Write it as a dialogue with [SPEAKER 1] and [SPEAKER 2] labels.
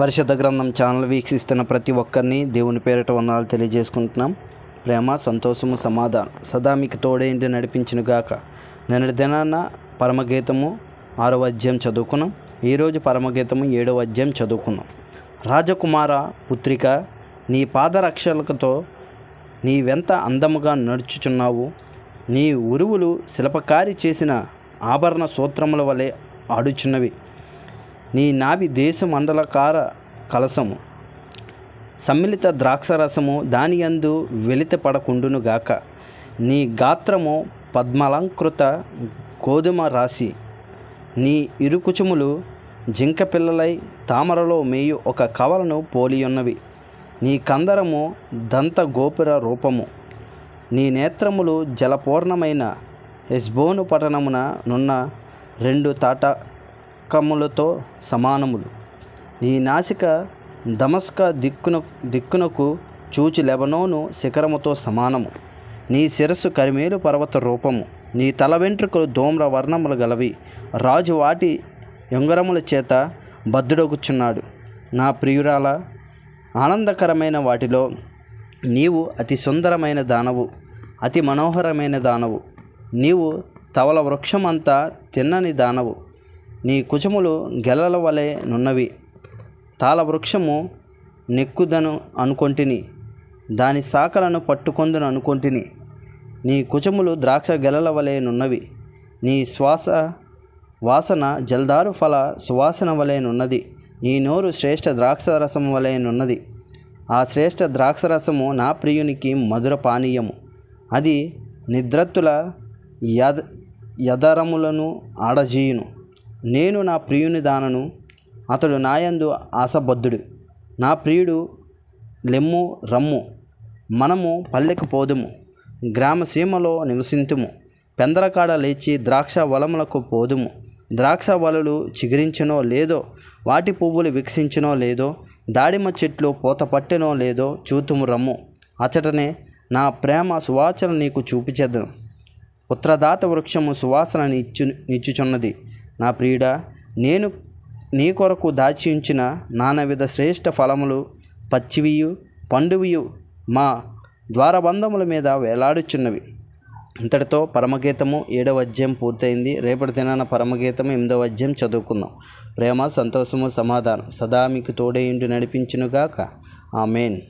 [SPEAKER 1] పరిశుద్ధ గ్రంథం ఛానల్ వీక్షిస్తున్న ప్రతి ఒక్కరిని దేవుని పేరిట వందనాలు తెలియజేసుకుంటున్నాం. ప్రేమ సంతోషము సమాధానం సదా మీకు తోడేంటి నడిపించిన గాక. నిన్నటి దినాన పరమగీతము ఆరవ అధ్యాయం చదువుకున్నాం. ఈరోజు పరమగీతము ఏడవ అధ్యాయం చదువుకున్నాం. రాజకుమార పుత్రిక నీ పాదరక్షలకతో నీవెంత అందముగా నడుచుచున్నావు? నీ ఉరువులు శిల్పకారి చేసిన ఆభరణ సూత్రముల వలె ఆడుచున్నవి. నీ నాభి దేశ మండలకార కలసము. సమ్మిళిత ద్రాక్షరసము దాని యందు గాక. నీ గాత్రము పద్మలంకృత గోధుమ రాశి. నీ ఇరుకుచుములు జింక పిల్లలై తామరలో మేయు ఒక కవలను పోలియున్నవి. నీ కందరము దంత గోపుర రూపము. నీ నేత్రములు జలపూర్ణమైన హెస్బోను పట్టణమున నున్న రెండు తాట తాటకములతో సమానములు. నీ నాసిక దమస్క దిక్కున దిక్కునకు చూచి లెబనోను శిఖరముతో సమానము. నీ శిరస్సు కరిమేలు పర్వత రూపము. నీ తల వెంట్రుకలు ధూమ్ర వర్ణములు గలవి. రాజు వాటి ఉంగరముల చేత బద్దుడొగుచున్నాడు నా ప్రియురాల ఆనందకరమైన వాటిలో నీవు అతి సుందరమైన దానవు అతి మనోహరమైన దానవు. నీవు తవల వృక్షమంతా తిన్నని దానవు. నీ కుచములు గెలల వలె నున్నవి. తాళ వృక్షము నెక్కుదను అనుకొంటిని. దాని శాఖలను పట్టుకొందును అనుకొంటిని. నీ కుచములు ద్రాక్ష గెలల వలె నున్నవి. నీ శ్వాస వాసన జల్దారు ఫల సువాసన వలె నున్నది. నీ నోరు శ్రేష్ఠ ద్రాక్షరసం వలె నున్నది. ఆ శ్రేష్ఠ ద్రాక్షరసము నా ప్రియునికి మధుర పానీయము. అది నిద్రత్తుల యద యదరములను ఆడజీయును. నేను నా ప్రియుని దానను అతడు నాయందు ఆశబద్ధుడు. నా ప్రియుడు లెమ్ము రమ్ము. మనము పల్లెకు పోదుము గ్రామ సీమలో నివసింతుము. పెందరకాడ లేచి ద్రాక్ష వలములకు పోదుము. ద్రాక్ష వలలు చిగురించినో లేదో వాటి పువ్వులు వికసించినో లేదో దాడిమ చెట్లు పూత పట్టెనో లేదో చూతుము రమ్ము. అచటనే నా ప్రేమ సువాసన నీకు చూపించదు పుత్రదాత వృక్షము సువాసన నిచ్చు నిచ్చుచున్నది నా ప్రియుడా నేను నీ కొరకు దాచి ఉంచిన నానావిధ శ్రేష్ఠ ఫలములు పచ్చివియు పండువియు మా ద్వారబంధముల మీద వేలాడుచున్నవి. ఇంతటితో పరమగీతము ఏడవ అధ్యాయం పూర్తయింది. రేపటి దినాన పరమగీతము ఎనిమిదవ అధ్యాయం చదువుకుందాం. ప్రేమ సంతోషము సమాధానం సదా మీకు తోడేయుండి నడిపించునుగాక. ఆమెన్.